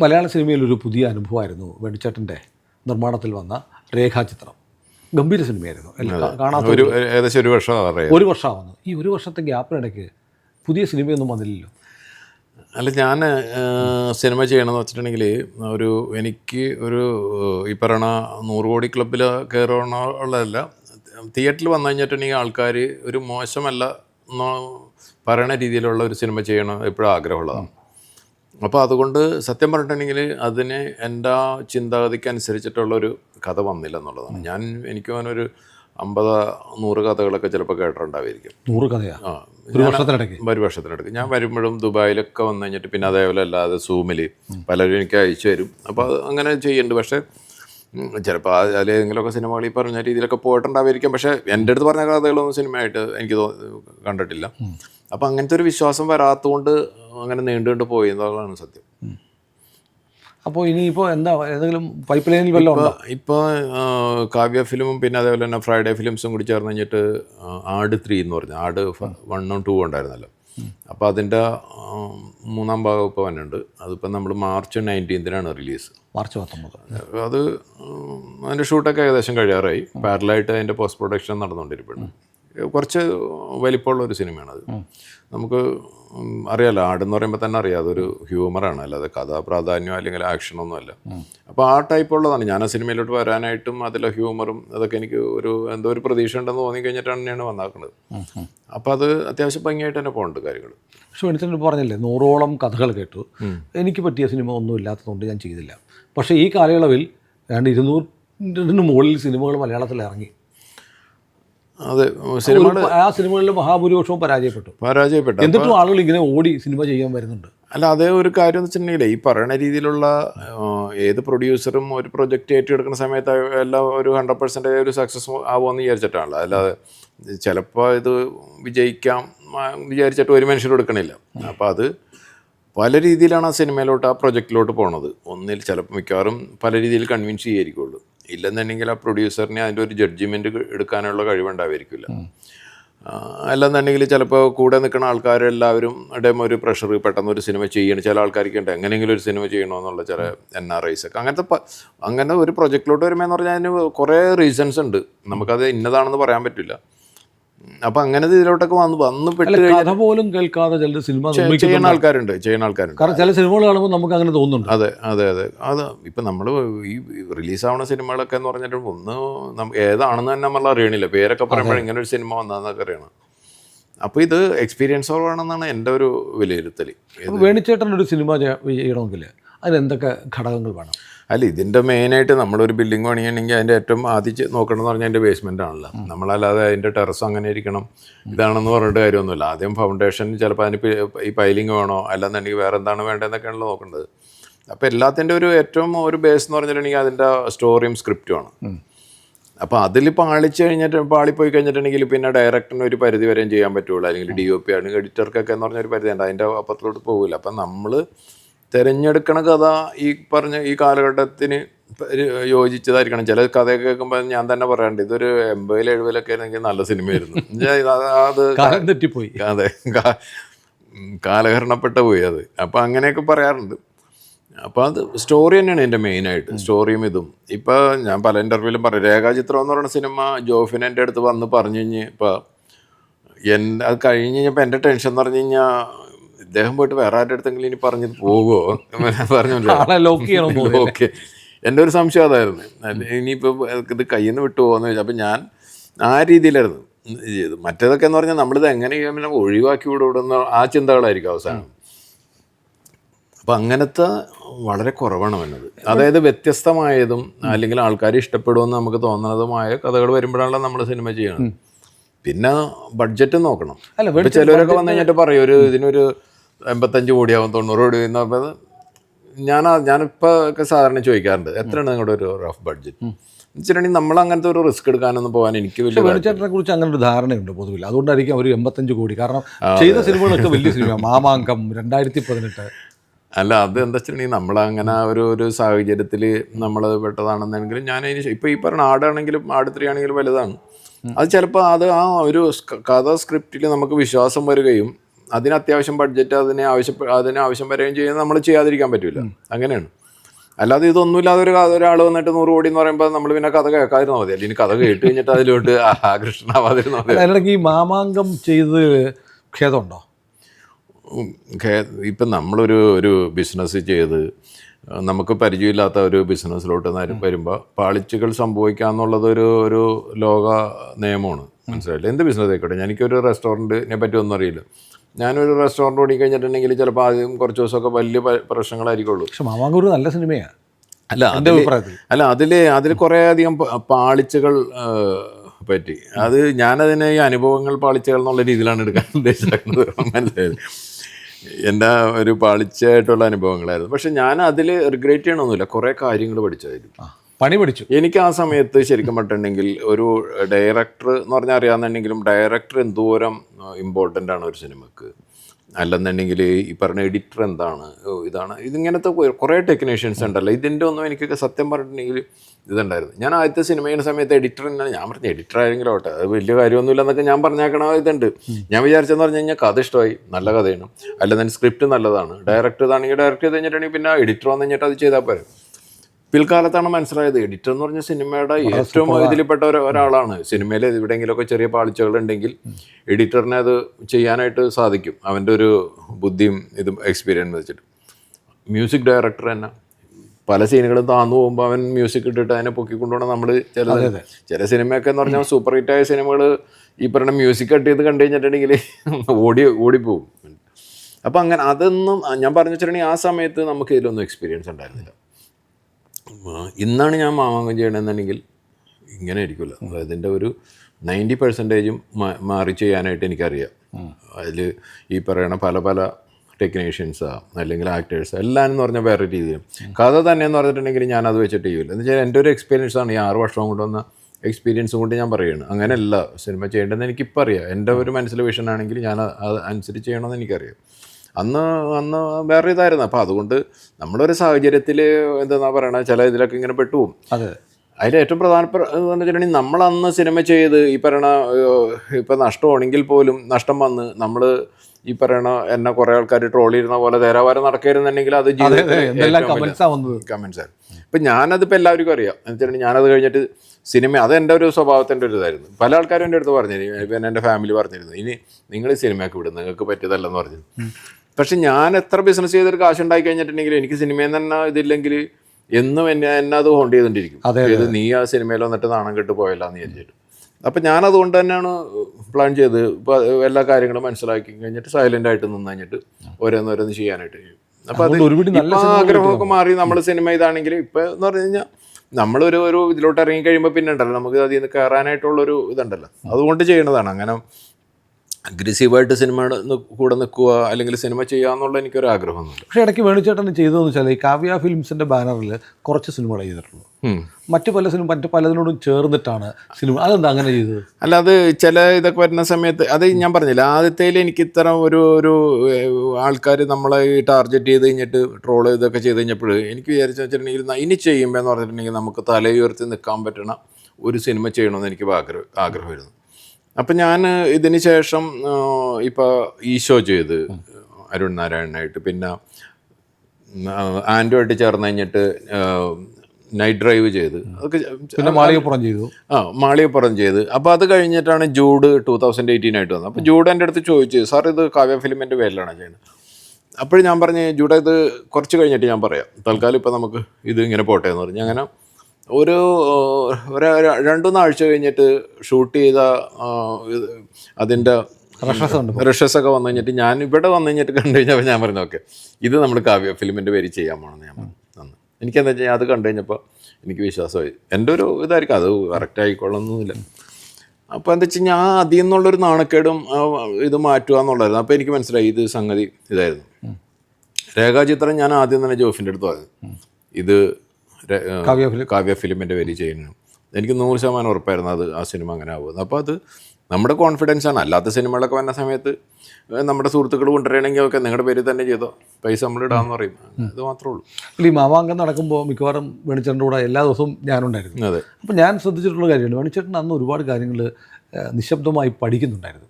മലയാള സിനിമയിൽ ഒരു പുതിയ അനുഭവമായിരുന്നു വെടിച്ചേട്ടന്റെ നിർമ്മാണത്തിൽ വന്ന രേഖാചിത്രം. ഗംഭീര സിനിമയായിരുന്നു. കാണാത്ത ഒരു ഏകദേശം ഒരു വർഷം ഒരു വർഷമാവുന്നു ഈ ഒരു വർഷത്തെ ഗ്യാപ്പിനിടയ്ക്ക് പുതിയ സിനിമയൊന്നും വന്നില്ലല്ലോ? അല്ല ഞാൻ സിനിമ ചെയ്യണമെന്ന് വെച്ചിട്ടുണ്ടെങ്കിൽ ഒരു എനിക്ക് ഒരു ഈ പറയണ നൂറ് കോടി ക്ലബിൽ കയറണമുള്ളതല്ല തിയേറ്ററിൽ വന്നു കഴിഞ്ഞിട്ടുണ്ടെങ്കിൽ ആൾക്കാർ ഒരു മോശമല്ല എന്ന് പറയണ രീതിയിലുള്ള ഒരു സിനിമ ചെയ്യണം എപ്പോഴും ആഗ്രഹമുള്ളതാണ്. അപ്പോൾ അതുകൊണ്ട് സത്യം പറഞ്ഞിട്ടുണ്ടെങ്കിൽ അതിന് എന്റെ ആ ചിന്താഗതിക്ക് അനുസരിച്ചിട്ടുള്ളൊരു കഥ വന്നില്ല എന്നുള്ളതാണ് ഞാൻ എനിക്ക് ഒരു അമ്പത് നൂറ് കഥകളൊക്കെ ചിലപ്പോൾ കേട്ടിട്ടുണ്ടാവുമായിരിക്കും നൂറ് കഥയാണ് ആ. ഒരു വർഷത്തിനിടയ്ക്ക്? ഒരു ഞാൻ വരുമ്പോഴും ദുബായിലൊക്കെ വന്നു കഴിഞ്ഞിട്ട് പിന്നെ അതേപോലെ അല്ലാതെ സൂമിൽ പലരും എനിക്ക് അയച്ചു തരും. അപ്പോൾ അത് അങ്ങനെ ചെയ്യുന്നുണ്ട് പക്ഷേ ചിലപ്പോൾ അതിലേതെങ്കിലുമൊക്കെ സിനിമകൾ ഈ പറഞ്ഞ രീതിയിലൊക്കെ പോയിട്ടുണ്ടാവായിരിക്കും. പക്ഷേ എന്റെ അടുത്ത് പറഞ്ഞ കഥകളൊന്നും സിനിമയായിട്ട് എനിക്ക് കണ്ടിട്ടില്ല. അപ്പം അങ്ങനത്തെ ഒരു വിശ്വാസം വരാത്തതുകൊണ്ട് അങ്ങനെ നീണ്ടുകൊണ്ട് പോയി എന്നുള്ളതാണ് സത്യം. അപ്പോൾ ഇനിയിപ്പോൾ എന്താ ഏതെങ്കിലും പൈപ്പ് ലൈനിൽ വല്ലതും ഇപ്പോൾ കാവ്യ ഫിലിമും പിന്നെ അതേപോലെ തന്നെ ഫ്രൈഡേ ഫിലിംസും കൂടി ചേർന്ന് കഴിഞ്ഞിട്ട് ആട് ത്രീ എന്ന് പറഞ്ഞു ആട് വണ്ണും ടൂ ഉണ്ടായിരുന്നല്ലോ. അപ്പോൾ അതിന്റെ മൂന്നാം ഭാഗം ഇപ്പോൾ വന്നിട്ടുണ്ട്. അതിപ്പോൾ നമ്മൾ മാർച്ച് നയന്റീൻത്തിനാണ് റിലീസ്. മാർച്ച് പത്തൊമ്പത്. അത് അതിന്റെ ഷൂട്ടൊക്കെ ഏകദേശം കഴിയാറായി. പാരലായിട്ട് അതിന്റെ പോസ്റ്റ് പ്രൊഡക്ഷൻ നടന്നുകൊണ്ടിരിപ്പുണ്ട്. കുറച്ച് വലിപ്പമുള്ള ഒരു സിനിമയാണത് നമുക്ക് അറിയാലോ ആടെന്ന് പറയുമ്പോൾ തന്നെ അറിയാം അതൊരു ഹ്യൂമറാണ് അല്ലാതെ കഥാപ്രാധാന്യം അല്ലെങ്കിൽ ആക്ഷനൊന്നും അല്ല അപ്പോൾ ആ ടൈപ്പ് ഉള്ളതാണ്. ഞാൻ ആ സിനിമയിലോട്ട് വരാനായിട്ടും അതിലെ ഹ്യൂമറും അതൊക്കെ എനിക്ക് ഒരു എന്തോ ഒരു പ്രതീക്ഷ ഉണ്ടെന്ന് തോന്നി കഴിഞ്ഞിട്ടാണ് ഞാൻ വന്നാക്കുന്നത് അപ്പോൾ അത് അത്യാവശ്യം ഭംഗിയായിട്ട് തന്നെ പോകുന്നുണ്ട് കാര്യങ്ങൾ പക്ഷെ എനിക്ക് പറഞ്ഞില്ലേ നൂറോളം കഥകൾ കേട്ടു. എനിക്ക് പറ്റിയ സിനിമ ഒന്നും ഇല്ലാത്തതുകൊണ്ട് ഞാൻ ചെയ്തില്ല. പക്ഷേ ഈ കാലയളവിൽ ഏതാണ്ട് ഇരുന്നൂറിന് മുകളിൽ സിനിമകൾ മലയാളത്തിൽ ഇറങ്ങി. അതെ സിനിമ ആ സിനിമകളിൽ മഹാഭൂരിപക്ഷവും പരാജയപ്പെട്ടു. പരാജയപ്പെട്ടു. എന്നിട്ടും ആളുകൾ ഇങ്ങനെ ഓടി സിനിമ ചെയ്യാൻ വരുന്നുണ്ട്. അല്ല അതേ ഒരു കാര്യം എന്ന് വെച്ചിട്ടുണ്ടെങ്കിൽ ഈ പറയുന്ന രീതിയിലുള്ള ഏത് പ്രൊഡ്യൂസറും ഒരു പ്രൊജക്റ്റ് ഏറ്റെടുക്കുന്ന സമയത്ത് എല്ലാം ഒരു ഹൺഡ്രഡ് പെർസെന്റ് ഒരു സക്സസ് ആവുമെന്ന് വിചാരിച്ചിട്ടാണല്ലോ. അല്ലാതെ ചിലപ്പോൾ ഇത് വിജയിക്കാം വിചാരിച്ചിട്ട് ഒരു മനുഷ്യർ എടുക്കണില്ല. അപ്പോൾ അത് പല രീതിയിലാണ് ആ സിനിമയിലോട്ട് ആ പ്രൊജക്റ്റിലോട്ട് പോണത്. ഒന്നിൽ ചിലപ്പോൾ മിക്കവാറും പല രീതിയിൽ കൺവിൻസ് ചെയ്യായിരിക്കുള്ളൂ. ഇല്ലെന്നുണ്ടെങ്കിൽ ആ പ്രൊഡ്യൂസറിനെ അതിന്റെ ഒരു ജഡ്ജ്മെന്റ് എടുക്കാനുള്ള കഴിവുണ്ടാവായിരിക്കില്ല അല്ലെന്നുണ്ടെങ്കിൽ ചിലപ്പോൾ കൂടെ നിൽക്കുന്ന ആൾക്കാരെല്ലാവരും ഇടയും ഒരു പ്രഷർ പെട്ടെന്ന് ഒരു സിനിമ ചെയ്യണം. ചില ആൾക്കാർക്ക് ഉണ്ട് എങ്ങനെയെങ്കിലും ഒരു സിനിമ ചെയ്യണമെന്നുള്ള ചില എൻ ആർ ഐസ് ഒക്കെ. അങ്ങനത്തെ അങ്ങനെ ഒരു പ്രൊജക്റ്റിലോട്ട് വരുമ്പോൾ എന്ന് പറഞ്ഞാൽ അതിന് കുറേ റീസൺസ് ഉണ്ട്. നമുക്കത് ഇന്നതാണെന്ന് പറയാൻ പറ്റില്ല. അപ്പം അങ്ങനെ ഇതിലോട്ടൊക്കെ വന്ന് വന്ന് കഥ പോലും കേൾക്കാതെ ചില സിനിമ ചെയ്യുന്ന ആൾക്കാരുണ്ട് ചെയ്യുന്ന ആൾക്കാരുണ്ട്. കാരണം ചില സിനിമകൾ കാണുമ്പോൾ നമുക്ക് അങ്ങനെ തോന്നുന്നുണ്ട്. അതെ അതെ അതെ. അത് ഇപ്പം നമ്മൾ ഈ റിലീസാവുന്ന സിനിമകളൊക്കെ എന്ന് പറഞ്ഞിട്ട് ഒന്ന് നമുക്ക് ഏതാണെന്ന് തന്നെ നമ്മൾ അറിയണില്ല. പേരൊക്കെ പറയുമ്പോൾ ഇങ്ങനെ ഒരു സിനിമ വന്നതെന്നൊക്കെ അറിയണം. അപ്പോൾ ഇത് എക്സ്പീരിയൻസ് ആണെന്നാണ് എന്റെ ഒരു വിലയിരുത്തൽ വേണിച്ചേട്ടൻ ഒരു സിനിമ ചെയ്യ- ചെയ്യണമെങ്കിൽ അതിന് എന്തൊക്കെ ഘടകങ്ങൾ വേണം? അല്ല ഇതിന്റെ മെയിനായിട്ട് നമ്മളൊരു ബിൽഡിംഗ് പണിയണമെങ്കിൽ അതിന്റെ ഏറ്റവും ആദ്യം നോക്കണമെന്ന് പറഞ്ഞാൽ അതിന്റെ ബേസ്മെന്റ് ആണല്ലോ. നമ്മളല്ലാതെ അതിന്റെ ടെറസ് അങ്ങനെ ഇരിക്കണം. ഇതാണെന്ന് പറഞ്ഞിട്ട് കാര്യമൊന്നുമില്ല. ആദ്യം ഫൗണ്ടേഷൻ ചിലപ്പോൾ അതിന് ഈ പൈലിംഗ് വേണോ? അല്ലാന്നുണ്ടെങ്കിൽ വേറെ എന്താണ് വേണ്ടതെന്നൊക്കെയാണല്ലോ നോക്കേണ്ടത്. അപ്പോൾ എല്ലാത്തിന്റെ ഒരു ഏറ്റവും ഒരു ബേസ് എന്ന് പറഞ്ഞിട്ടുണ്ടെങ്കിൽ അതിന്റെ സ്റ്റോറിയും സ്ക്രിപ്റ്റും ആണ്. അപ്പോൾ അതിൽ പാളിച്ച് കഴിഞ്ഞിട്ട് പാളിപ്പോയി കഴിഞ്ഞിട്ടുണ്ടെങ്കിൽ പിന്നെ ഡയറക്ടറിന് ഒരു പരിധി വരെയും ചെയ്യാൻ പറ്റുള്ളൂ. അല്ലെങ്കിൽ ഡി ഒ പി ആണ് എഡിറ്റർക്കൊക്കെ എന്ന് പറഞ്ഞൊരു പരിധി ഉണ്ട്. അതിന്റെ അപ്പുറത്തോട്ട് പോകില്ല അപ്പം നമ്മൾ തിരഞ്ഞെടുക്കണ കഥ ഈ പറഞ്ഞ ഈ കാലഘട്ടത്തിന് യോജിച്ചതായിരിക്കണം. ചില കഥ കേൾക്കുമ്പോൾ ഞാൻ തന്നെ പറയാണ്ട് ഇതൊരു എൺപതിൽ എഴുപതിലൊക്കെ ആയിരുന്നെങ്കിൽ നല്ല സിനിമയായിരുന്നു. അത് കാലം തെറ്റിപ്പോയി. അതെ കാലഹരണപ്പെട്ട പോയി അത്. അപ്പോൾ അങ്ങനെയൊക്കെ പറയാറുണ്ട്. അപ്പോൾ അത് സ്റ്റോറി തന്നെയാണ് എന്റെ മെയിനായിട്ട് സ്റ്റോറിയും ഇതും. ഇപ്പോൾ ഞാൻ പല ഇന്റർവ്യൂവിലും പറയും രേഖാചിത്രം എന്ന് പറയുന്ന സിനിമ ജോഫിൻ എന്റെ അടുത്ത് വന്ന് പറഞ്ഞു കഴിഞ്ഞ് ഇപ്പോൾ എന്റെ അത് കഴിഞ്ഞ് കഴിഞ്ഞപ്പോൾ എന്റെ ടെൻഷൻ എന്ന് പറഞ്ഞു കഴിഞ്ഞാൽ ഇദ്ദേഹം പോയിട്ട് വേറെ ആരുടെ അടുത്തെങ്കിലും ഇനി പറഞ്ഞത് പോകുമോ പറഞ്ഞു ചെയ്യണം തോന്നി ഓക്കെ എന്റെ ഒരു സംശയം അതായിരുന്നു. ഇനിയിപ്പോൾ ഇത് കയ്യിൽ നിന്ന് വിട്ടു പോകുന്ന ചോദിച്ചാൽ അപ്പം ഞാൻ ആ രീതിയിലായിരുന്നു ചെയ്ത് മറ്റേതൊക്കെ എന്ന് പറഞ്ഞാൽ നമ്മളിത് എങ്ങനെ ചെയ്യാൻ പിന്നെ ഒഴിവാക്കി വിടും വിടുന്ന ആ ചിന്തകളായിരിക്കും അവസാനം. അപ്പം അങ്ങനത്തെ വളരെ കുറവാണ് വന്നത് അതായത് വ്യത്യസ്തമായതും അല്ലെങ്കിൽ ആൾക്കാർ ഇഷ്ടപ്പെടുമെന്ന് നമുക്ക് തോന്നുന്നതുമായ കഥകൾ വരുമ്പോഴാണല്ലോ നമ്മൾ സിനിമ ചെയ്യണം പിന്നെ ബഡ്ജറ്റ് നോക്കണം. അല്ല ചിലവരൊക്കെ ചിലരൊക്കെ വന്നു കഴിഞ്ഞിട്ട് പറയും ഒരു ഇതിനൊരു എൺപത്തഞ്ച് കോടിയാവും തൊണ്ണൂറ് കോടി എന്ന് പറഞ്ഞത് ഞാൻ ഞാനിപ്പോൾ ഒക്കെ സാധാരണ ചോദിക്കാറുണ്ട്. എത്രയാണ് നിങ്ങളുടെ ഒരു റഫ് ബഡ്ജറ്റ് വെച്ചിട്ടുണ്ടെങ്കിൽ നമ്മൾ അങ്ങനത്തെ ഒരു റിസ്ക് എടുക്കാനൊന്നും പോകാൻ എനിക്ക് വലിയ വേണിച്ചേട്ടനെ കുറിച്ച് അങ്ങനെ ഒരു ധാരണയുണ്ട് പൊതുവിൽ. അതുകൊണ്ടായിരിക്കും അവർ എൺപത്തഞ്ച് കോടി. കാരണം ചെയ്ത സിനിമകളൊക്കെ വലിയ സിനിമ മാമാങ്കം രണ്ടായിരത്തി പതിനെട്ട് അല്ല അത് എന്താ വെച്ചിട്ടുണ്ടെങ്കിൽ നമ്മൾ അങ്ങനെ ഒരു ഒരു സാഹചര്യത്തിൽ നമ്മൾ പെട്ടതാണെന്നെങ്കിലും ഞാൻ അതിന് ഇപ്പോൾ ഈ പറഞ്ഞ ആടാണെങ്കിലും ആട് ത്രീ ആണെങ്കിലും വലുതാണ് അത് ചിലപ്പോൾ അത് ആ ഒരു കഥ സ്ക്രിപ്റ്റിൽ നമുക്ക് വിശ്വാസം വരികയും അതിന് അത്യാവശ്യം ബഡ്ജറ്റ് അതിനെ ആവശ്യപ്പെ അതിന് ആവശ്യം വരികയും ചെയ്യുന്നത് നമ്മൾ ചെയ്യാതിരിക്കാൻ പറ്റില്ല അങ്ങനെയാണ്. അല്ലാതെ ഇതൊന്നുമില്ലാതെ ഒരു ഒരാൾ വന്നിട്ട് നൂറ് കോടി എന്ന് പറയുമ്പോൾ നമ്മൾ പിന്നെ കഥ കേൾക്കാതിരുന്നാൽ മതി. അല്ലെങ്കിൽ കഥ കേട്ട് കഴിഞ്ഞിട്ട് അതിലോട്ട് ആകൃഷ്ടനാവാതിരുന്നാൽ മതി. ഈ മാമാങ്കം ചെയ്ത് ഖേദമുണ്ടോ? ഇപ്പം നമ്മളൊരു ഒരു ബിസിനസ് ചെയ്ത് നമുക്ക് പരിചയമില്ലാത്ത ഒരു ബിസിനസ്സിലോട്ട് നേരം വരുമ്പോൾ പാളിച്ചകൾ സംഭവിക്കുക ഒരു ഒരു ലോക നിയമമാണ്. മനസ്സിലായില്ല? എന്ത് ബിസിനസ് ആയിക്കോട്ടെ? എനിക്കൊരു റെസ്റ്റോറന്റിനെ പറ്റി ഒന്നും അറിയില്ല. ഞാനൊരു റെസ്റ്റോറന്റ് ഓടി കഴിഞ്ഞിട്ടുണ്ടെങ്കിൽ ചിലപ്പോൾ ആദ്യം കുറച്ച് ദിവസമൊക്കെ വലിയ പ്രശ്നങ്ങളായിരിക്കുള്ളൂ. പക്ഷെ മാമാങ്കൂർ നല്ല സിനിമയാണ് അല്ല എന്റെ അഭിപ്രായത്തിൽ. അല്ല അതിൽ അതിൽ കുറേയധികം പാളിച്ചകൾ പറ്റി. അത് ഞാനതിനെ ഈ അനുഭവങ്ങൾ പാളിച്ചകൾ എന്നുള്ള രീതിയിലാണ് എടുക്കാൻ ഉദ്ദേശിക്കുന്നത് മനസ്സിലായത് എന്റെ ഒരു പാളിച്ചയായിട്ടുള്ള അനുഭവങ്ങളായിരുന്നു. പക്ഷെ ഞാൻ അതിൽ റിഗ്രറ്റ് ചെയ്യണമെന്നില്ല കുറേ കാര്യങ്ങൾ പഠിച്ചതായിരുന്നു. ആ, പണി പഠിച്ചു എനിക്ക് ആ സമയത്ത് ശരിക്കും പറഞ്ഞിട്ടുണ്ടെങ്കിൽ ഒരു ഡയറക്ടർ എന്ന് പറഞ്ഞാൽ അറിയാമെന്നുണ്ടെങ്കിലും ഡയറക്ടർ എന്തോരം ഇമ്പോർട്ടന്റ് ആണ് ഒരു സിനിമക്ക്. അല്ലെന്നുണ്ടെങ്കിൽ ഈ പറഞ്ഞ എഡിറ്റർ എന്താണ്? ഇതാണ്. ഇതിങ്ങനത്തെ കുറേ ടെക്നീഷ്യൻസ് ഉണ്ടല്ലോ. ഇതിന്റെ ഒന്നും എനിക്കൊക്കെ സത്യം പറഞ്ഞിട്ടുണ്ടെങ്കിൽ ഇതുണ്ടായിരുന്നു. ഞാൻ ആദ്യത്തെ സിനിമയുടെ സമയത്ത് എഡിറ്റർ തന്നെയാണ് ഞാൻ പറഞ്ഞു എഡിറ്റർ ആയെങ്കിലും ആവട്ടെ. അത് വലിയ കാര്യമൊന്നുമില്ല എന്നൊക്കെ ഞാൻ പറഞ്ഞേക്കണ ഇതുണ്ട്. ഞാൻ വിചാരിച്ചെന്ന് പറഞ്ഞു കഴിഞ്ഞാൽ കഥ ഇഷ്ടമായി. നല്ല കഥയാണ്. അല്ലെന്നു സ്ക്രിപ്റ്റ് നല്ലതാണ്. ഡയറക്ടർ ഇതാണെങ്കിൽ ഡയറക്റ്റ് ചെയ്ത് കഴിഞ്ഞിട്ടുണ്ടെങ്കിൽ പിന്നെ എഡിറ്റർ വന്നു കഴിഞ്ഞിട്ട് അത് ചെയ്താൽ പോരെ. പിൽക്കാലത്താണ് മനസ്സിലായത്. എഡിറ്റർ എന്ന് പറഞ്ഞ സിനിമയുടെ ഏറ്റവും ഇതിൽപ്പെട്ട ഒരു ഒരാളാണ്. സിനിമയിൽ എവിടെയെങ്കിലുമൊക്കെ ചെറിയ പാളിച്ചകൾ ഉണ്ടെങ്കിൽ എഡിറ്ററിനെ അത് ചെയ്യാനായിട്ട് സാധിക്കും. അവന്റെ ഒരു ബുദ്ധിയും ഇതും എക്സ്പീരിയൻസ് വെച്ചിട്ട്. മ്യൂസിക് ഡയറക്ടർ തന്നെ. പല സീനുകളും താന്നു പോകുമ്പോൾ അവൻ മ്യൂസിക് ഇട്ടിട്ട് അതിനെ പൊക്കിക്കൊണ്ടുപോകണം നമ്മൾ ചില ചില സിനിമയൊക്കെ എന്ന് പറഞ്ഞാൽ സൂപ്പർ ഹിറ്റായ സിനിമകൾ ഈ പറഞ്ഞ മ്യൂസിക് കട്ട് ചെയ്ത് കണ്ടു കഴിഞ്ഞിട്ടുണ്ടെങ്കിൽ ഓടി ഓടിപ്പോകും അപ്പം അങ്ങനെ അതൊന്നും ഞാൻ പറഞ്ഞു വെച്ചിട്ടുണ്ടെങ്കിൽ ആ സമയത്ത് നമുക്ക് ഇതിലൊന്നും എക്സ്പീരിയൻസ് ഉണ്ടായിരുന്നില്ല. ഇന്നാണ് ഞാൻ മാമാങ്കം ചെയ്യണമെന്നുണ്ടെങ്കിൽ ഇങ്ങനെ ആയിരിക്കുമല്ലോ അതിന്റെ ഒരു നയന്റി പെർസെന്റേജും മാറി ചെയ്യാനായിട്ട് എനിക്കറിയാം. അതിൽ ഈ പറയണ പല പല ടെക്നീഷ്യൻസാ അല്ലെങ്കിൽ ആക്ടേഴ്സ് എല്ലാം എന്ന് പറഞ്ഞാൽ വേറെ രീതിയിലും. കഥ തന്നെ എന്ന് പറഞ്ഞിട്ടുണ്ടെങ്കിൽ ഞാൻ അത് വെച്ചിട്ട് ചെയ്യില്ല എന്ന് വെച്ചാൽ എന്റെ ഒരു എക്സ്പീരിയൻസ് ആണ് ഈ ആറ് വർഷം കൊണ്ട് വന്ന എക്സ്പീരിയൻസും കൊണ്ട് ഞാൻ പറയുകയാണ് അങ്ങനെയല്ല സിനിമ ചെയ്യേണ്ടതെന്ന് എനിക്കിപ്പോൾ അറിയാം എന്റെ ഒരു മനസ്സിലെ വിഷൻ ആണെങ്കിൽ ഞാൻ അത് അനുസരിച്ച് ചെയ്യണമെന്ന് എനിക്കറിയാം. അന്ന് അന്ന് വേറെ ഇതായിരുന്നു അപ്പോൾ അതുകൊണ്ട് നമ്മളൊരു സാഹചര്യത്തിൽ എന്താ പറയണത് ചില ഇതിലൊക്കെ ഇങ്ങനെ പെട്ടുപോകും. അതെ. അതിൽ ഏറ്റവും പ്രധാനപ്പെട്ട എന്ന് വെച്ചിട്ടുണ്ടെങ്കിൽ നമ്മൾ അന്ന് സിനിമ ചെയ്ത് ഈ പറയണ ഇപ്പം നഷ്ടമാണെങ്കിൽ പോലും നഷ്ടം വന്ന് നമ്മൾ ഈ പറയണ എന്നെ കുറേ ആൾക്കാർ ട്രോൾ ചെയ്യുന്ന പോലെ തേരാവാരം നടക്കരുന്നുണ്ടെങ്കിൽ അത് കമൻസാ ഇപ്പം ഞാനതിപ്പോൾ എല്ലാവർക്കും അറിയാം. എന്ന് വെച്ചിട്ടുണ്ടെങ്കിൽ ഞാനത് കഴിഞ്ഞിട്ട് സിനിമ അത് എന്റെ ഒരു സ്വഭാവത്തിന്റെ ഒരു ഇതായിരുന്നു. പല ആൾക്കാരും എന്റെ അടുത്ത് പറഞ്ഞിരുന്നു ഇപ്പം എന്റെ ഫാമിലി പറഞ്ഞിരുന്നു ഇനി നിങ്ങൾ സിനിമയൊക്കെ വിടും നിങ്ങൾക്ക് പറ്റിയതല്ലെന്ന് പറഞ്ഞു പക്ഷെ ഞാൻ എത്ര ബിസിനസ് ചെയ്തൊരു കാശ് ഉണ്ടായി കഴിഞ്ഞിട്ടുണ്ടെങ്കിൽ എനിക്ക് സിനിമയിൽ തന്നെ ഇതില്ലെങ്കിൽ എന്നും എന്നെ എന്നെ അത് ഹോണ്ട് ചെയ്തുകൊണ്ടിരിക്കും. ഇത് നീ ആ സിനിമയിൽ വന്നിട്ട് നാണം കെട്ട് പോയല്ല എന്ന് വിചാരിച്ചിട്ട്. അപ്പം ഞാൻ അതുകൊണ്ട് തന്നെയാണ് പ്ലാൻ ചെയ്ത് ഇപ്പോൾ എല്ലാ കാര്യങ്ങളും മനസ്സിലാക്കി കഴിഞ്ഞിട്ട് സൈലന്റ് ആയിട്ട് നിന്ന് കഴിഞ്ഞിട്ട് ഓരോന്നോരോന്ന് ചെയ്യാനായിട്ട് അപ്പം അത് ഇപ്പൊ ആഗ്രഹമൊക്കെ മാറി നമ്മൾ സിനിമ ഇതാണെങ്കിൽ ഇപ്പം എന്ന് പറഞ്ഞു കഴിഞ്ഞാൽ നമ്മളൊരു ഒരു ഇതിലോട്ട് ഇറങ്ങി കഴിയുമ്പോൾ പിന്നെ ഉണ്ടല്ലോ നമുക്ക് അതിൽ നിന്ന് കയറാനായിട്ടുള്ളൊരു ഇതുണ്ടല്ലോ. അതുകൊണ്ട് ചെയ്യണതാണ്. അങ്ങനെ അഗ്രസീവായിട്ട് സിനിമ കൂടെ നിൽക്കുക അല്ലെങ്കിൽ സിനിമ ചെയ്യുക എന്നുള്ള എനിക്കൊരു ആഗ്രഹമൊന്നുമില്ല. പക്ഷേ ഇടയ്ക്ക് വേണുചേട്ടൻ ചെയ്തതെന്ന് വെച്ചാൽ ഈ കാവ്യ ഫിലിംസിന്റെ ബാനറിൽ കുറച്ച് സിനിമകൾ ചെയ്തിട്ടുള്ളൂ. മറ്റു പല സിനിമ മറ്റു പലതിനോടും ചേർന്നിട്ടാണ് സിനിമ അതെന്താ അങ്ങനെ ചെയ്തത്? അല്ല അത് ചില ഇതൊക്കെ വരുന്ന സമയത്ത് അത് ഞാൻ പറഞ്ഞില്ല. ആദ്യത്തേൽ എനിക്ക് ഇത്തരം ഒരു ഒരു ആൾക്കാർ നമ്മളെ ഈ ടാർഗറ്റ് ചെയ്ത് കഴിഞ്ഞിട്ട് ട്രോൾ ഇതൊക്കെ ചെയ്ത് കഴിഞ്ഞപ്പോൾ എനിക്ക് വിചാരിച്ചു വെച്ചിട്ടുണ്ടെങ്കിൽ ഇനി ചെയ്യുമ്പോൾ എന്ന് പറഞ്ഞിട്ടുണ്ടെങ്കിൽ നമുക്ക് തലയുയർത്തി നിൽക്കാൻ പറ്റണ ഒരു സിനിമ ചെയ്യണമെന്ന് എനിക്ക് ആഗ്രഹം ആഗ്രഹമായിരുന്നു. അപ്പം ഞാൻ ഇതിന് ശേഷം ഇപ്പോൾ ഈശോ ചെയ്ത് അരുൺ നാരായണനായിട്ട്. പിന്നെ ആൻഡുമായിട്ട് ചേർന്ന് കഴിഞ്ഞിട്ട് നൈറ്റ് ഡ്രൈവ് ചെയ്ത്. അതൊക്കെ പിന്നെ മാളികപ്പുറം ചെയ്തു. ആ മാളികപ്പുറം ചെയ്ത്. അപ്പോൾ അത് കഴിഞ്ഞിട്ടാണ് ജൂഡ് ടൂ തൗസൻഡ് എയ്റ്റീൻ ആയിട്ട് വന്നത്. അപ്പോൾ ജൂഡ് എന്റെ അടുത്ത് ചോദിച്ചു സാർ ഇത് കാവ്യ ഫിലിമിന്റെ പേരിലാണ് ചെയ്യുന്നത്? അപ്പോൾ ഞാൻ പറഞ്ഞു ജൂഡ് ഇത് കുറച്ച് കഴിഞ്ഞിട്ട് ഞാൻ പറയാം. തൽക്കാലം ഇപ്പോൾ നമുക്ക് ഇത് ഇങ്ങനെ പോട്ടെ എന്ന് പറഞ്ഞു. അങ്ങനെ ഒരു ഒരു രണ്ടു ആഴ്ച കഴിഞ്ഞിട്ട് ഷൂട്ട് ചെയ്ത അതിന്റെ റഷസ് ഒക്കെ വന്നു കഴിഞ്ഞിട്ട് ഞാൻ ഇവിടെ വന്നു കഴിഞ്ഞിട്ട് കണ്ടു കഴിഞ്ഞപ്പോൾ ഞാൻ പറഞ്ഞു ഓക്കെ ഇത് നമ്മൾ കാവ്യ ഫിലിമിന്റെ പേര് ചെയ്യാൻ പോകണമെന്ന് ഞാൻ പറഞ്ഞു. എനിക്കെന്താ വെച്ചാൽ അത് കണ്ടു കഴിഞ്ഞപ്പോൾ എനിക്ക് വിശ്വാസമായി. എന്റെ ഒരു ഇതായിരിക്കും അത് കറക്റ്റ് ആയിക്കൊള്ളണമെന്നില്ല അപ്പോൾ എന്താ വെച്ചാൽ ഞാൻ അതിൽ നിന്നുള്ളൊരു നാണക്കേടും ഇത് മാറ്റുക എന്നുള്ളതായിരുന്നു. അപ്പോൾ എനിക്ക് മനസ്സിലായി ഇത് സംഗതി ഇതായിരുന്നു. രേഖാചിത്രം ഞാൻ ആദ്യം തന്നെ ജോഫിന്റെ അടുത്ത് പറഞ്ഞു. ഇത് കാവ്യ ഫിലിം. കാവ്യ ഫിലിമിന്റെ പേര് ചെയ്യുന്നു. എനിക്ക് നൂറ് ശതമാനം ഉറപ്പായിരുന്നു അത് ആ സിനിമ അങ്ങനെ ആവുമെന്ന് അപ്പോൾ അത് നമ്മുടെ കോൺഫിഡൻസ് ആണ്. അല്ലാത്ത സിനിമകളൊക്കെ വന്ന സമയത്ത് നമ്മുടെ സുഹൃത്തുക്കൾ കൊണ്ടുവരണമെങ്കിൽ ഒക്കെ നിങ്ങളുടെ പേര് തന്നെ ചെയ്തോ? പൈസ നമ്മൾ ഇടാന്ന് പറയും. അത് മാത്രമേ ഉള്ളൂ. അല്ല ഈ മാമാങ്കം നടക്കുമ്പോൾ മിക്കവാറും വേണിച്ചേട്ടന്റെ കൂടെ എല്ലാ ദിവസവും ഞാനുണ്ടായിരുന്നു. അതെ. അപ്പോൾ ഞാൻ ശ്രദ്ധിച്ചിട്ടുള്ള കാര്യമാണ് വേണിച്ചേട്ടൻ അന്ന് ഒരുപാട് കാര്യങ്ങൾ നിശബ്ദമായി പഠിക്കുന്നുണ്ടായിരുന്നു.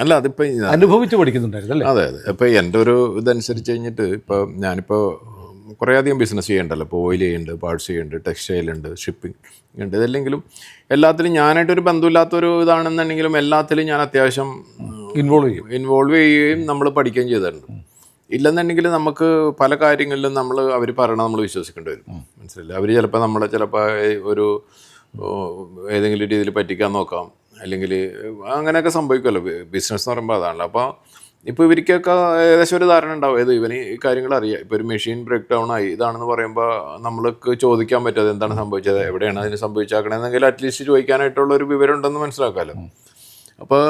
അല്ല അതിപ്പോൾ അനുഭവിച്ച് പഠിക്കുന്നുണ്ടായിരുന്നു അല്ലേ? അതെ അതെ. ഇപ്പോൾ എന്റെ ഒരു ഇതനുസരിച്ച് കഴിഞ്ഞിട്ട് ഇപ്പോൾ ഞാനിപ്പോൾ കുറേ അധികം ബിസിനസ് ചെയ്യണ്ടല്ലോ. ഇപ്പോൾ ഓയിൽ ചെയ്യുന്നുണ്ട് പാർട്സ് ചെയ്യുന്നുണ്ട് ടെക്സ്റ്റൈൽ ഉണ്ട് ഷിപ്പിംഗ് ഉണ്ട്. ഇതല്ലെങ്കിലും എല്ലാത്തിലും ഞാനായിട്ടൊരു ബന്ധമില്ലാത്തൊരു ഇതാണെന്നുണ്ടെങ്കിലും എല്ലാത്തിലും ഞാൻ അത്യാവശ്യം ഇൻവോൾവ് ചെയ്യും. ഇൻവോൾവ് ചെയ്യുകയും നമ്മൾ പഠിക്കുകയും ചെയ്തിട്ടുണ്ട്. ഇല്ലെന്നുണ്ടെങ്കിൽ നമുക്ക് പല കാര്യങ്ങളിലും നമ്മൾ അവർ പറയണ നമ്മൾ വിശ്വസിക്കേണ്ടി വരും. മനസ്സിലായില്ല? അവർ ചിലപ്പോൾ നമ്മളെ ചിലപ്പോൾ ഒരു ഏതെങ്കിലും രീതിയിൽ പറ്റിക്കാൻ നോക്കാം. അല്ലെങ്കിൽ അങ്ങനെയൊക്കെ സംഭവിക്കുമല്ലോ. ബിസിനസ് എന്ന് പറയുമ്പോൾ അതാണല്ലോ. അപ്പോൾ ഇപ്പോൾ ഇവർക്കൊക്കെ ഏകദേശം ഒരു ധാരണ ഉണ്ടാവും. ഏത് ഇവന് ഈ കാര്യങ്ങൾ അറിയാം. ഇപ്പോൾ ഒരു മെഷീൻ ബ്രേക്ക് ഡൗൺ ആയി. ഇതാണെന്ന് പറയുമ്പോൾ നമ്മൾക്ക് ചോദിക്കാൻ പറ്റും എന്താണ് സംഭവിച്ചത്? എവിടെയാണ് അതിന് സംഭവിച്ചാക്കണമെന്നെങ്കിൽ അറ്റ്ലീസ്റ്റ് ചോദിക്കാനായിട്ടുള്ള ഒരു വിവരം ഉണ്ടെന്ന് മനസ്സിലാക്കാമല്ലോ അപ്പോൾ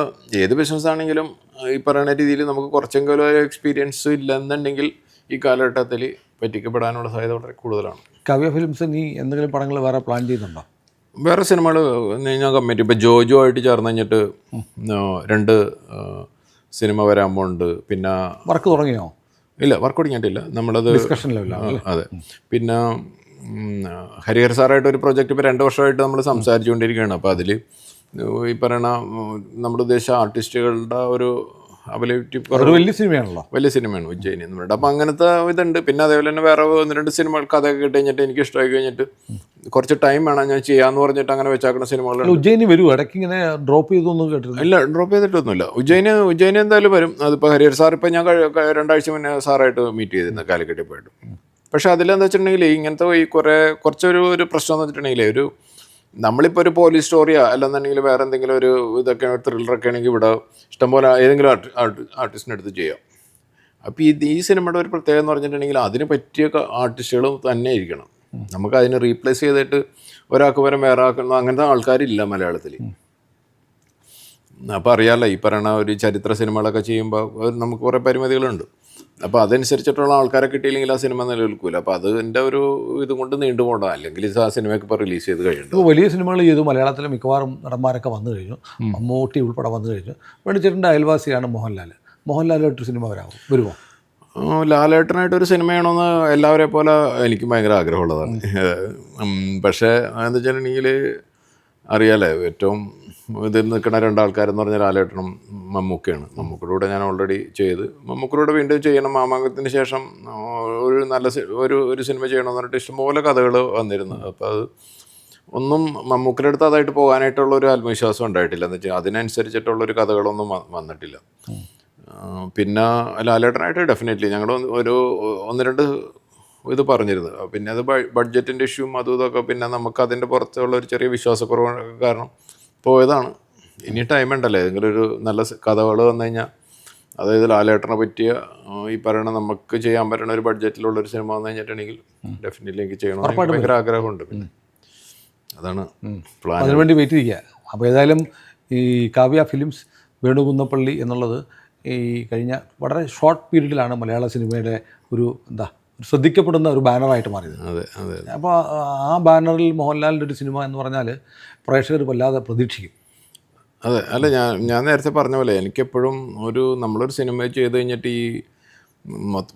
ഏത് ബിസിനസ് ആണെങ്കിലും ഈ പറയുന്ന രീതിയിൽ നമുക്ക് കുറച്ചെങ്കിലും ഒരു എക്സ്പീരിയൻസ് ഇല്ലെന്നുണ്ടെങ്കിൽ ഈ കാലഘട്ടത്തിൽ പറ്റിക്കപ്പെടാനുള്ള സാധ്യത വളരെ കൂടുതലാണ്. കവ്യ ഫിലിംസ് നീ എന്തെങ്കിലും പടങ്ങൾ വേറെ പ്ലാൻ ചെയ്യുന്നുണ്ടോ? വേറെ സിനിമകൾ ഞാൻ കമ്മിറ്റി. ഇപ്പോൾ ജോജോ ആയിട്ട് ചേർന്ന് കഴിഞ്ഞിട്ട് രണ്ട് സിനിമ വരാൻ പോകുന്നുണ്ട് പിന്നെ വർക്ക് തുടങ്ങിയോ? ഇല്ല വർക്ക് തുടങ്ങിയിട്ടില്ല. നമ്മളത് ഡിസ്കഷനിലല്ല അതെ. പിന്നെ ഹരിഹർ സാറായിട്ട് ഒരു പ്രൊജക്റ്റ് ഇപ്പോൾ രണ്ട് വർഷമായിട്ട് നമ്മൾ സംസാരിച്ചുകൊണ്ടിരിക്കുകയാണ്. അപ്പോൾ അതിൽ ഈ പറയണ നമ്മുടെ ഉദ്ദേശിച്ച ആർട്ടിസ്റ്റുകളുടെ ഒരു അവൈലബിലിറ്റി ഒരു വലിയ സിനിമയാണല്ലോ. വലിയ സിനിമയാണ് ഉജ്ജയിനി എന്ന് പറയുന്നത്. അപ്പോൾ അങ്ങനത്തെ ഇതുണ്ട്. പിന്നെ അതേപോലെ തന്നെ വേറെ ഒന്ന് രണ്ട് സിനിമകൾ കഥയൊക്കെ കിട്ടി കഴിഞ്ഞിട്ട് എനിക്ക് ഇഷ്ടമായി കഴിഞ്ഞിട്ട് കുറച്ച് ടൈം വേണം ഞാൻ ചെയ്യാന്ന് പറഞ്ഞിട്ട് അങ്ങനെ വെച്ചാക്കുന്ന സിനിമകളുണ്ട് ഉജ്ജയിനി വരും. ഇടയ്ക്ക് ഇങ്ങനെ ഡ്രോപ്പ് ചെയ്തൊന്നും കേട്ടിരുന്നു ഇല്ല ഡ്രോപ്പ് ചെയ്തിട്ടൊന്നുമില്ല. ഉജ്ജയിന് ഉജ്ജയിനി എന്തായാലും വരും. അതിപ്പോൾ ഹരിഹർ സാർ ഇപ്പോൾ ഞാൻ രണ്ടാഴ്ച മുന്നേ സാറായിട്ട് മീറ്റ് ചെയ്തിരുന്നു കാലിക്കറ്റിൽ പോയിട്ട്. പക്ഷേ അതിലെന്താ വെച്ചിട്ടുണ്ടെങ്കിൽ ഇങ്ങനത്തെ ഈ കുറേ കുറച്ചൊരു ഒരു പ്രശ്നം എന്ന് വെച്ചിട്ടുണ്ടെങ്കിൽ ഒരു നമ്മളിപ്പോൾ ഒരു പോലീസ് സ്റ്റോറിയോ അല്ലെന്നുണ്ടെങ്കിൽ വേറെ എന്തെങ്കിലും ഒരു ഇതൊക്കെ ത്രില്ലറൊക്കെ ആണെങ്കിൽ ഇവിടെ ഇഷ്ടംപോലെ ഏതെങ്കിലും ആർട്ടിസ്റ്റിനെ എടുത്ത് ചെയ്യാം. അപ്പോൾ ഈ ഈ സിനിമയുടെ ഒരു പ്രത്യേകത എന്ന് പറഞ്ഞിട്ടുണ്ടെങ്കിൽ അതിന് പറ്റിയ ആർട്ടിസ്റ്റുകൾ തന്നെ ഇരിക്കണം നമുക്ക് അതിനെ റീപ്ലേസ് ചെയ്തിട്ട് ഒരാൾക്ക് പരം വേറെ ആക്കുന്ന അങ്ങനത്തെ ആൾക്കാരില്ല മലയാളത്തിൽ അപ്പോൾ അറിയാമല്ലോ ഈ പറയുന്ന ഒരു ചരിത്ര സിനിമകളൊക്കെ ചെയ്യുമ്പോൾ നമുക്ക് കുറേ പരിമിതികളുണ്ട്. അപ്പോൾ അതനുസരിച്ചിട്ടുള്ള ആൾക്കാരെ കിട്ടിയില്ലെങ്കിൽ ആ സിനിമ നിലനിൽക്കില്ല അപ്പോൾ അതിന്റെ ഒരു ഇതുകൊണ്ട് നീണ്ടു പോകണം അല്ലെങ്കിൽ ഇത് ആ സിനിമയൊക്കെ ഇപ്പോൾ റിലീസ് ചെയ്ത് കഴിഞ്ഞു വലിയ സിനിമകൾ ചെയ്തു. മലയാളത്തിലെ മിക്കവാറും നടന്മാരൊക്കെ വന്നു കഴിഞ്ഞു. മമ്മൂട്ടി ഉൾപ്പെടെ വന്നു കഴിഞ്ഞു. വേണിച്ചേട്ടന്റെ അയൽവാസിയാണ് മോഹൻലാൽ മോഹൻലാലായിട്ട് സിനിമ വരാമോ വരുമോ ലാലേട്ടനായിട്ട് ഒരു സിനിമ ചെയ്യണമെന്ന് എല്ലാവരെ പോലെ എനിക്ക് ഭയങ്കര ആഗ്രഹമുള്ളതാണ്. പക്ഷേ എന്താ വെച്ചിട്ടുണ്ടെങ്കിൽ അറിയാലേ ഏറ്റവും ഇതിൽ നിൽക്കുന്ന രണ്ടാൾക്കാരെന്ന് പറഞ്ഞാൽ ലാലേട്ടനും മമ്മൂക്കയാണ്. മമ്മൂക്കയുടെ ഞാൻ ഓൾറെഡി ചെയ്ത്. മമ്മൂക്കയുടെ വീണ്ടും ചെയ്യണം. മാമാങ്കത്തിന് ശേഷം ഒരു നല്ല ഒരു ഒരു സിനിമ ചെയ്യണമെന്ന് പറഞ്ഞിട്ട് ഇഷ്ടംപോലെ കഥകൾ വന്നിരുന്നു. അപ്പോൾ അത് ഒന്നും മമ്മൂക്കിന്റെ അടുത്ത് അതായിട്ട് പോകാനായിട്ടുള്ള ഒരു ആത്മവിശ്വാസം ഉണ്ടായിട്ടില്ല. എന്ന് വെച്ചാൽ അതിനനുസരിച്ചിട്ടുള്ള ഒരു കഥകളൊന്നും വന്നിട്ടില്ല. പിന്നെ ലാലേട്ടനായിട്ട് ഡെഫിനറ്റ്ലി ഞങ്ങൾ ഒരു ഒന്ന് രണ്ട് ഇത് പറഞ്ഞിരുന്നു. പിന്നെ അത് ബഡ്ജറ്റിന്റെ ഇഷ്യൂവും അതും ഇതൊക്കെ പിന്നെ നമുക്ക് അതിന്റെ പുറത്തുള്ള ഒരു ചെറിയ വിശ്വാസക്കുറവ് കാരണം പോയതാണ്. ഇനി ടൈം ഉണ്ടല്ലേ? ഏതെങ്കിലും ഒരു നല്ല കഥകൾ വന്നു കഴിഞ്ഞാൽ അതായത് ലാലേട്ടനെ പറ്റിയ ഈ പറയണ നമുക്ക് ചെയ്യാൻ പറ്റുന്ന ഒരു ബഡ്ജറ്റിലുള്ള ഒരു സിനിമ വന്നു കഴിഞ്ഞിട്ടുണ്ടെങ്കിൽ ഡെഫിനറ്റ്ലി എനിക്ക് ചെയ്യണം ഭയങ്കര ആഗ്രഹമുണ്ട് പിന്നെ. അതാണ് പ്ലാൻ അതിനുവേണ്ടി വെയിറ്റ് ചെയ്യുക. അപ്പോൾ ഏതായാലും ഈ കാവ്യ ഫിലിംസ് വേണുകുന്നപ്പള്ളി എന്നുള്ളത് ഈ കഴിഞ്ഞ വളരെ ഷോർട്ട് പീരീഡിലാണ് മലയാള സിനിമയുടെ ഒരു എന്താ ശ്രദ്ധിക്കപ്പെടുന്ന ഒരു ബാനറായിട്ട് മാറിയത്. അതെ അതെ അപ്പോൾ ആ ബാനറിൽ മോഹൻലാലിന്റെ ഒരു സിനിമ എന്ന് പറഞ്ഞാൽ പ്രേക്ഷകർ വല്ലാതെ പ്രതീക്ഷിക്കും. അതെ അല്ല ഞാൻ ഞാൻ നേരത്തെ പറഞ്ഞ പോലെ എനിക്കെപ്പോഴും ഒരു നമ്മളൊരു സിനിമ ചെയ്ത് കഴിഞ്ഞിട്ട് ഈ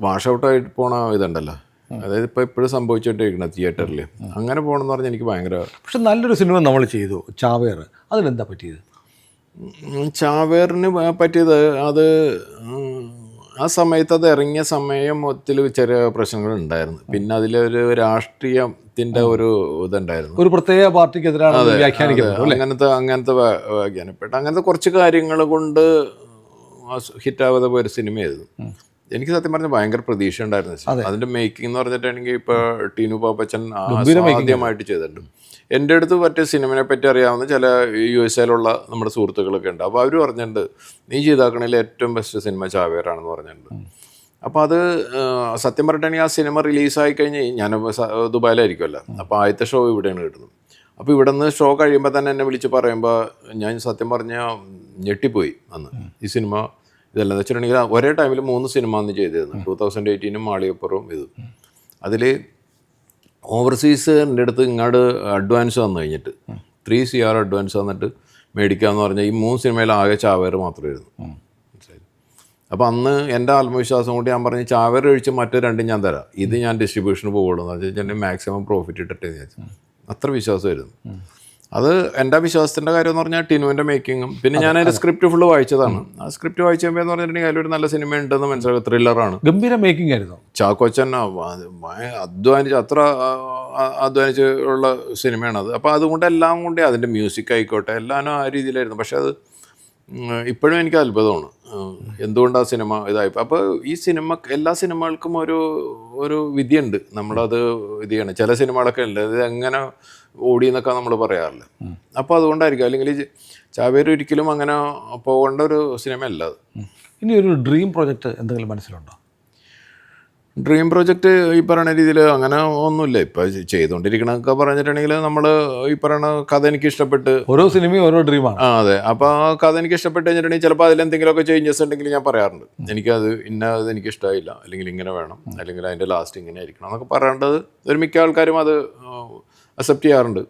വാഷ് ഔട്ടായിട്ട് പോണ ഇതുണ്ടല്ലോ. അതായത് ഇപ്പോൾ എപ്പോഴും സംഭവിച്ചോണ്ടിരിക്കണം തിയേറ്ററിൽ അങ്ങനെ പോകണമെന്ന് പറഞ്ഞാൽ എനിക്ക് ഭയങ്കര പക്ഷെ നല്ലൊരു സിനിമ നമ്മൾ ചെയ്തു ചാവേർ. അതിനെന്താ പറ്റിയത്? ചാവേറിന് പറ്റിയത് അത് ആ സമയത്ത് അത് ഇറങ്ങിയ സമയം ഒത്തിരി ചെറിയ പ്രശ്നങ്ങൾ ഉണ്ടായിരുന്നു. പിന്നെ അതിലൊരു രാഷ്ട്രീയത്തിന്റെ ഒരു ഇതുണ്ടായിരുന്നു. ഒരു പ്രത്യേക പാർട്ടിക്കെതിരാണ് അതെ, അങ്ങനത്തെ അങ്ങനത്തെ വ്യാ- വ്യാഖ്യാനപ്പെട്ട അങ്ങനത്തെ കുറച്ച് കാര്യങ്ങൾ കൊണ്ട് ഹിറ്റാവാതെ പോയൊരു സിനിമയായിരുന്നു എനിക്ക് സത്യം പറഞ്ഞാൽ ഭയങ്കര പ്രതീക്ഷ ഉണ്ടായിരുന്നു അതിന്റെ മേക്കിംഗ് എന്ന് പറഞ്ഞിട്ടാണെങ്കിൽ ഇപ്പൊ ടീനു പാപ്പച്ചൻ ആദ്യമായിട്ട് ചെയ്തിട്ടുണ്ട്. എന്റെ അടുത്ത് മറ്റേ സിനിമയെ പറ്റി അറിയാവുന്ന ചില യു എസ് എയിലുള്ള നമ്മുടെ സുഹൃത്തുക്കളൊക്കെ ഉണ്ട്. അപ്പോൾ അവർ പറഞ്ഞിട്ടുണ്ട് നീ ചെയ്താക്കണേൽ ഏറ്റവും ബെസ്റ്റ് സിനിമ ചാവേറാണെന്ന് പറഞ്ഞിട്ടുണ്ട്. അപ്പോൾ അത് സത്യം പറഞ്ഞിട്ടാണെങ്കിൽ ആ സിനിമ റിലീസായി കഴിഞ്ഞ് ഞാൻ ദുബായിലായിരിക്കുമല്ലോ അപ്പോൾ ആദ്യത്തെ ഷോ ഇവിടെയാണ് കിട്ടുന്നത്. അപ്പോൾ ഇവിടെ നിന്ന് ഷോ കഴിയുമ്പോൾ തന്നെ എന്നെ വിളിച്ച് പറയുമ്പോൾ ഞാൻ സത്യം പറഞ്ഞാൽ ഞെട്ടിപ്പോയി അന്ന്. ഈ സിനിമ ഇതല്ല എന്ന് വെച്ചിട്ടുണ്ടെങ്കിൽ ഒരേ ടൈമിൽ മൂന്ന് സിനിമ അന്ന് ചെയ്തിരുന്നു ടൂ തൗസൻഡ് എയ്റ്റീനും മാളികപ്പുറവും ഇതും. അതിൽ ഓവർസീസ് എന്റെ അടുത്ത് ഇങ്ങോട്ട് അഡ്വാൻസ് വന്നു കഴിഞ്ഞിട്ട്. ത്രീ സി ആർ അഡ്വാൻസ് വന്നിട്ട് മേടിക്കാമെന്ന് പറഞ്ഞാൽ ഈ മൂന്ന് സിനിമയിൽ ആകെ ചാവേർ മാത്രമായിരുന്നു അപ്പോൾ അന്ന് എന്റെ ആത്മവിശ്വാസം കൊണ്ട് ഞാൻ പറഞ്ഞു ചാവേർ ഒഴിച്ച് മറ്റേ രണ്ടും ഞാൻ തരാം. ഇത് ഞാൻ ഡിസ്ട്രിബ്യൂഷന് പോകുള്ളൂ എന്ന് വെച്ചാൽ എന്റെ മാക്സിമം പ്രോഫിറ്റ് ഇട്ടിട്ട് വിചാരിച്ചു. അത്ര വിശ്വാസമായിരുന്നു. അത് എന്റെ വിശ്വാസത്തിന്റെ കാര്യം എന്ന് പറഞ്ഞാൽ ടിനുവിന്റെ മേക്കിങ്ങും പിന്നെ ഞാൻ അതിന്റെ സ്ക്രിപ്റ്റ് ഫുള്ള് വായിച്ചതാണ്. ആ സ്ക്രിപ്റ്റ് വായിച്ച് കഴിയുമ്പോൾ എന്ന് പറഞ്ഞിട്ടുണ്ടെങ്കിൽ അതിലൊരു നല്ല സിനിമ ഉണ്ടെന്ന് മനസ്സിലാക്കുക ത്രില്ലറാണ് ഗംഭീര മേക്കിംഗ് ആയിരുന്നു. ചാക്കോച്ചൻ അധ്വാനിച്ച് അത്ര അധ്വാനിച്ച് ഉള്ള സിനിമയാണ് അത്. അപ്പോൾ അതുകൊണ്ട് എല്ലാം കൊണ്ട് അതിന്റെ മ്യൂസിക് ആയിക്കോട്ടെ എല്ലാവരും ആ രീതിയിലായിരുന്നു. പക്ഷേ അത് ഇപ്പോഴും എനിക്ക് അത്ഭുതമാണ്. ഉം, എന്തുകൊണ്ട് ആ സിനിമ ഇതായി? അപ്പോൾ ഈ സിനിമ എല്ലാ സിനിമകൾക്കും ഒരു ഒരു വിധിയുണ്ട്. നമ്മളത് ഇത് ചെയ്യണം ചില സിനിമകളൊക്കെ ഉണ്ട്. ഇത് എങ്ങനെ ഓടി എന്നൊക്കെ നമ്മൾ പറയാറില്ല. അപ്പോൾ അതുകൊണ്ടായിരിക്കും. അല്ലെങ്കിൽ ചാവേർ ഒരിക്കലും അങ്ങനെ പോകേണ്ട ഒരു സിനിമയല്ല അത്. ഇനി ഒരു ഡ്രീം പ്രൊജക്റ്റ് എന്തെങ്കിലും മനസ്സിലുണ്ടോ? ഡ്രീം പ്രൊജക്റ്റ് ഈ പറയുന്ന രീതിയിൽ അങ്ങനെ ഒന്നുമില്ല. ഇപ്പൊ ചെയ്തുകൊണ്ടിരിക്കണൊക്കെ പറഞ്ഞിട്ടുണ്ടെങ്കിൽ നമ്മൾ ഈ പറയുന്ന കഥ എനിക്ക് ഇഷ്ടപ്പെട്ട് ഓരോ സിനിമയും ഓരോ ഡ്രീമാണ് ആ അതെ. അപ്പോൾ ആ കഥ എനിക്ക് ഇഷ്ടപ്പെട്ട് കഴിഞ്ഞിട്ടുണ്ടെങ്കിൽ ചിലപ്പോൾ അതിലെന്തെങ്കിലുമൊക്കെ ചേഞ്ചസ് ഉണ്ടെങ്കിൽ ഞാൻ പറയാറുണ്ട്. എനിക്കത് ഇന്ന അത് എനിക്ക് ഇഷ്ടമായില്ല അല്ലെങ്കിൽ ഇങ്ങനെ വേണം. അല്ലെങ്കിൽ അതിന്റെ ലാസ്റ്റ് ഇങ്ങനെ ആയിരിക്കണം എന്നൊക്കെ പറയേണ്ടത് ഒരു മിക്ക ആൾക്കാരും അത് അക്സെപ്റ്റ് ചെയ്യാറുണ്ട്.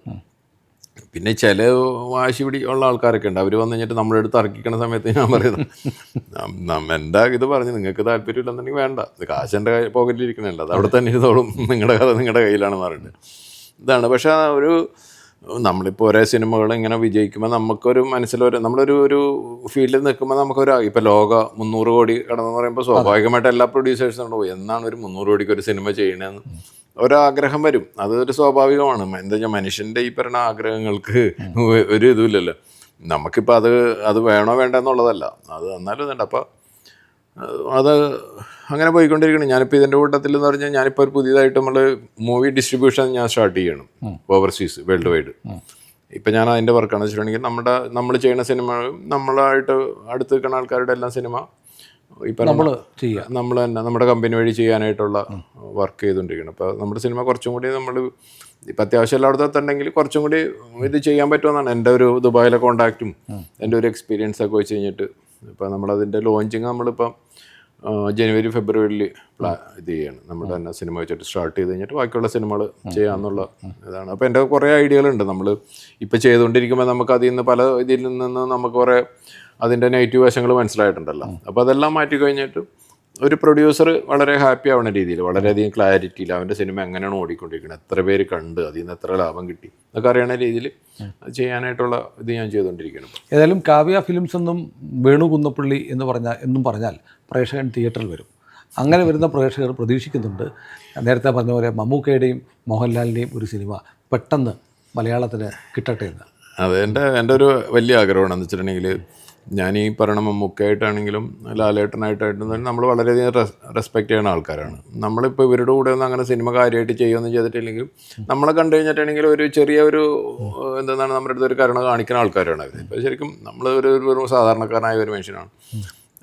പിന്നെ ചില വാശി പിടി ഉള്ള ആൾക്കാരൊക്കെ ഉണ്ട്. അവർ വന്നു കഴിഞ്ഞിട്ട് നമ്മുടെ അടുത്ത് അർക്കിക്കണ സമയത്ത് ഞാൻ പറയുന്നത് എന്താ ഇത് പറഞ്ഞ്? നിങ്ങൾക്ക് താല്പര്യമില്ലെന്നുണ്ടെങ്കിൽ വേണ്ട. ഇത് കാശ് എന്റെ പോക്കറ്റിൽ ഇരിക്കണല്ല അത് അവിടെ തന്നെ ഇരുന്നോളും. നിങ്ങളുടെ കഥ നിങ്ങളുടെ കയ്യിലാണെന്ന് പറയുന്നത് ഇതാണ്. പക്ഷേ ഒരു നമ്മളിപ്പോൾ ഒരേ സിനിമകൾ ഇങ്ങനെ വിജയിക്കുമ്പോൾ നമുക്കൊരു മനസ്സിലൊരു നമ്മളൊരു ഒരു ഫീൽഡിൽ നിൽക്കുമ്പോൾ നമുക്കൊരു ഇപ്പോൾ ലോക മുന്നൂറ് കോടി കടന്നു പറയുമ്പോൾ സ്വാഭാവികമായിട്ട് എല്ലാ പ്രൊഡ്യൂസേഴ്സും ഉണ്ടാവും എന്നാണ് ഒരു മുന്നൂറ് കോടിക്ക് ഒരു സിനിമ ചെയ്യണതെന്ന് ഒരാഗ്രഹം വരും. അത് ഒരു സ്വാഭാവികമാണ്. എന്താ വെച്ചാൽ മനുഷ്യന്റെ ഈ പറയുന്ന ആഗ്രഹങ്ങൾക്ക് ഒരു ഇതുമില്ലല്ലോ. നമുക്കിപ്പോൾ അത് അത് വേണോ വേണ്ട എന്നുള്ളതല്ല അത് എന്നാലും ഇതുണ്ട്. അപ്പോൾ അത് അങ്ങനെ പോയിക്കൊണ്ടിരിക്കണം ഞാനിപ്പോൾ ഇതിന്റെ കൂട്ടത്തിൽ എന്ന് പറഞ്ഞാൽ ഞാനിപ്പോൾ ഒരു പുതിയതായിട്ട് നമ്മൾ മൂവി ഡിസ്ട്രിബ്യൂഷൻ ഞാൻ സ്റ്റാർട്ട് ചെയ്യണം. ഓവർസീസ് വേൾഡ് വൈഡ് ഇപ്പം ഞാൻ അതിന്റെ വർക്കാണെന്ന് വെച്ചിട്ടുണ്ടെങ്കിൽ നമ്മുടെ നമ്മൾ ചെയ്യുന്ന സിനിമ നമ്മളായിട്ട് അടുത്ത് നിൽക്കുന്ന ആൾക്കാരുടെ എല്ലാം സിനിമ ഇപ്പം നമ്മൾ ചെയ്യുക. നമ്മൾ തന്നെ നമ്മുടെ കമ്പനി വഴി ചെയ്യാനായിട്ടുള്ള വർക്ക് ചെയ്തുകൊണ്ടിരിക്കണം അപ്പോൾ നമ്മുടെ സിനിമ കുറച്ചും കൂടി നമ്മൾ ഇപ്പം അത്യാവശ്യം എല്ലായിടത്തും എത്തണ്ടെങ്കിൽ കുറച്ചും കൂടി ഇത് ചെയ്യാൻ പറ്റുമെന്നാണ് എന്റെ ഒരു ദുബായിലെ കോണ്ടാക്റ്റും എന്റെ ഒരു എക്സ്പീരിയൻസ് ഒക്കെ വെച്ച് കഴിഞ്ഞിട്ട്. ഇപ്പം നമ്മളതിന്റെ ലോഞ്ചിങ് നമ്മളിപ്പം ജനുവരി ഫെബ്രുവരിയിൽ പ്ലാ ഇത് ചെയ്യാണ്. നമ്മുടെ തന്നെ സിനിമ വെച്ചിട്ട് സ്റ്റാർട്ട് ചെയ്ത് കഴിഞ്ഞിട്ട് ബാക്കിയുള്ള സിനിമകൾ ചെയ്യാമെന്നുള്ള ഇതാണ്. അപ്പോൾ എന്റെ കുറേ ഐഡിയകളുണ്ട്. നമ്മൾ ഇപ്പോൾ ചെയ്തുകൊണ്ടിരിക്കുമ്പോൾ നമുക്ക് അതിൽ നിന്ന് പല ഇതിൽ നിന്ന് നമുക്ക് കുറേ അതിന്റെ നെഗറ്റീവ് വശങ്ങൾ മനസ്സിലായിട്ടുണ്ടല്ലോ. അപ്പോൾ അതെല്ലാം മാറ്റി കഴിഞ്ഞിട്ട് ഒരു പ്രൊഡ്യൂസർ വളരെ ഹാപ്പി ആവുന്ന രീതിയിൽ വളരെയധികം ക്ലാരിറ്റിയിൽ അവന്റെ സിനിമ എങ്ങനെയാണ് ഓടിക്കൊണ്ടിരിക്കുന്നത് എത്ര പേര് കണ്ട് അതിൽ നിന്ന് എത്ര ലാഭം കിട്ടി എന്നൊക്കെ അറിയണ രീതിയിൽ ചെയ്യാനായിട്ടുള്ള ഇത് ഞാൻ ചെയ്തുകൊണ്ടിരിക്കുന്നു ഏതായാലും കാവ്യ ഫിലിംസ് എന്നും വേണു കുന്നപ്പള്ളി എന്ന് പറഞ്ഞാൽ എന്നും പറഞ്ഞാൽ പ്രേക്ഷകൻ തിയേറ്ററിൽ വരും. അങ്ങനെ വരുന്ന പ്രേക്ഷകർ പ്രതീക്ഷിക്കുന്നുണ്ട്. നേരത്തെ പറഞ്ഞ പോലെ മമ്മൂക്കയുടെയും മോഹൻലാലിന്റെയും ഒരു സിനിമ പെട്ടെന്ന് മലയാളത്തിന് കിട്ടട്ടെ എന്ന്. അതെ എന്റെ എന്റെ ഒരു വലിയ ആഗ്രഹമാണ്. എന്ന് വെച്ചിട്ടുണ്ടെങ്കിൽ ഞാൻ ഈ പറയണ മമ്മൂക്കായിട്ടാണെങ്കിലും ലാലേട്ടനായിട്ടായിട്ടും തന്നെ നമ്മൾ വളരെയധികം റെസ്പെക്റ്റ് ചെയ്യുന്ന ആൾക്കാരാണ്. നമ്മളിപ്പോൾ ഇവരുടെ കൂടെ ഒന്നും അങ്ങനെ സിനിമ കാര്യമായിട്ട് ചെയ്യുമെന്ന് ചെയ്തിട്ടില്ലെങ്കിൽ നമ്മളെ കണ്ടു കഴിഞ്ഞിട്ടുണ്ടെങ്കിൽ ഒരു ചെറിയ ഒരു എന്താണ് നമ്മുടെ അടുത്ത് ഒരു കരുണ കാണിക്കുന്ന ആൾക്കാരാണ് അവർ ഇപ്പോൾ ശരിക്കും നമ്മൾ ഒരു ഒരു സാധാരണക്കാരനായ ഒരു മനുഷ്യനാണ്.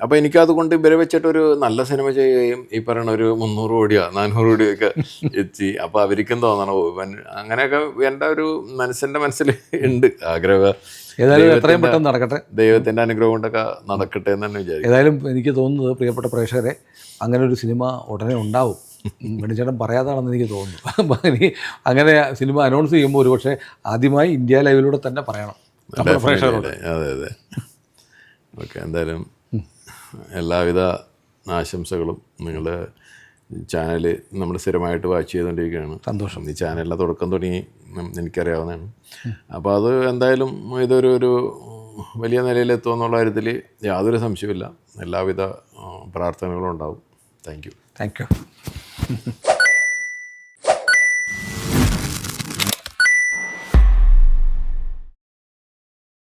അപ്പോൾ എനിക്കതുകൊണ്ട് ഇവരെ വെച്ചിട്ട് ഒരു നല്ല സിനിമ ചെയ്യുകയും ഈ പറയുന്ന ഒരു മുന്നൂറ് കോടിയോ നാനൂറ് കോടിയോ ഒക്കെ എത്തി. അപ്പോൾ അവർക്കും തോന്നണം ഇവൻ അങ്ങനെയൊക്കെ എന്റെ ഒരു മനസ്സിന്റെ മനസ്സിൽ ഉണ്ട്. ആഗ്രഹം ഏതായാലും എത്രയും പെട്ടെന്ന് നടക്കട്ടെ. ദൈവത്തിന്റെ അനുഗ്രഹം കൊണ്ടൊക്കെ നടക്കട്ടെ എന്ന് തന്നെ വിചാരിക്കും ഏതായാലും എനിക്ക് തോന്നുന്നത് പ്രിയപ്പെട്ട പ്രേക്ഷകരെ അങ്ങനെ ഒരു സിനിമ ഉടനെ ഉണ്ടാവും. വെണിച്ചേട്ടൻ പറയാതാണെന്ന് എനിക്ക് തോന്നുന്നു. അപ്പം ഇനി അങ്ങനെ സിനിമ അനൗൺസ് ചെയ്യുമ്പോൾ ഒരു പക്ഷേ ആദ്യമായി ഇന്ത്യ ലൈവിലൂടെ തന്നെ പറയണം. നമ്മുടെ പ്രേക്ഷകരോട്. അതെ അതെ. ഓക്കെ എന്തായാലും എല്ലാവിധ ആശംസകളും നിങ്ങളുടെ ചാനൽ നമ്മൾ സ്ഥിരമായിട്ട് വാച്ച് ചെയ്തുകൊണ്ടിരിക്കുകയാണ് സന്തോഷം. ഈ ചാനലിന്റെ തുടക്കം തുടങ്ങി എനിക്കറിയാവുന്നതാണ്. അപ്പോൾ അത് എന്തായാലും ഇതൊരു ഒരു വലിയ നിലയിലെത്തുമെന്നുള്ള കാര്യത്തിൽ യാതൊരു സംശയമില്ല എല്ലാവിധ പ്രാർത്ഥനകളും ഉണ്ടാവും. Thank you. Thank you.